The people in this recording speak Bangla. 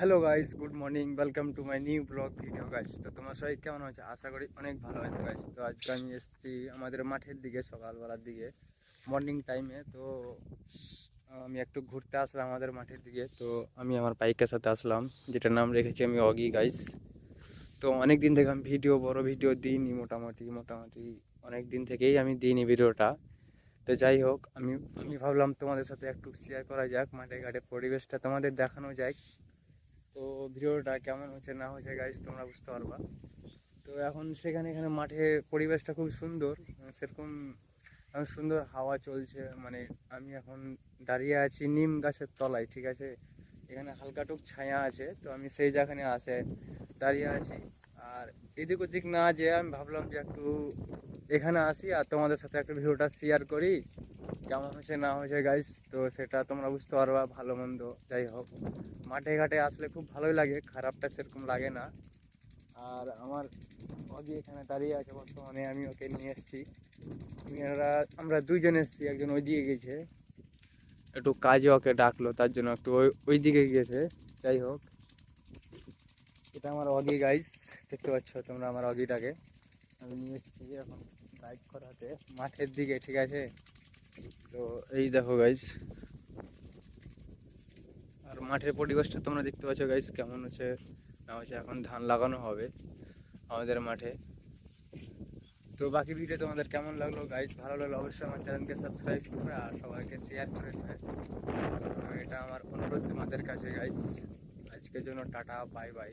Hello guys good morning welcome to my new blog video guys তো তোমার সবাই কেমন আছে? আশা করি অনেক ভালো আছে গাইস তো আজকে আমি এসেছি আমাদের মাঠের দিকে, সকালবেলার দিকে মর্নিং টাইমে তো আমি একটু ঘুরতে আসলাম আমাদের মাঠের দিকে। তো আমি আমার বাইকের সাথে আসলাম, যেটার নাম রেখেছি আমি অগি গাইস তো অনেক দিন থেকে আমি ভিডিও, বড় ভিডিও দিইনি মোটামুটি মোটামুটি অনেক দিন থেকেই আমি দিইনি ভিডিওটা। তো যাই হোক, আমি আমি ভাবলাম তোমাদের সাথে একটু শেয়ার করা যাক মাঠে ঘাটে পরিবেশটা তোমাদের দেখানো যাক। তো ভিডিওটা কেমন হচ্ছে না হচ্ছে গাইজ তোমরা বুঝতে পারবা। তো এখন সেখানে, এখানে মাঠে পরিবেশটা খুব সুন্দর সেরকম এখন সুন্দর হাওয়া চলছে মানে আমি এখন দাঁড়িয়ে আছি নিম গাছের তলায়, ঠিক আছে? এখানে হালকাটুক ছায়া আছে, তো আমি সেই জায়গানে আসে দাঁড়িয়ে আছি। আর এদিক ওদিক না যেয়ে আমি ভাবলাম যে একটু এখানে আসি, আর তোমাদের সাথে একটা ভিডিওটা শেয়ার করি। কেমন হয়েছে, না হয়েছে গাইস তো সেটা তোমরা বুঝতে পারবা, ভালো, মন্দ, যাই হোক। মাঠে ঘাটে আসলে খুব ভালোই লাগে, খারাপটা সেরকম লাগে না। আর আমার অগি এখানে দাঁড়িয়ে আছে বর্তমানে, আমি ওকে নিয়ে এসেছি। আমরা দুইজন এসেছি, একজন ওই দিকে গেছে। একটু কাজে ওকে ডাকলো, তার জন্য একটু ওই ওই দিকে গেছে, যাই হোক। এটা আমার অগি গাইস দেখতে পাচ্ছ তোমরা আমার অগিটাকে আমি নিয়ে এসেছি এখন বাইক করাতে, মাঠের দিকে, ঠিক আছে? তো এই দেখো গাইস আর মাঠের পরিবেশটা তোমরা দেখতে পাচ্ছ গাইস কেমন হচ্ছে? না হচ্ছে, এখন ধান লাগানো হবে আমাদের মাঠে। তো বাকি ভিডিও তোমাদের কেমন লাগল গাইস ভালো লাগল অবশ্যই আমার চ্যানেলকে সাবস্ক্রাইব করবে আর সবাইকে শেয়ার করে দেবে। এটা আমার অনুরোধ তোমাদের কাছে গাইস আজকের জন্য টাটা বাই বাই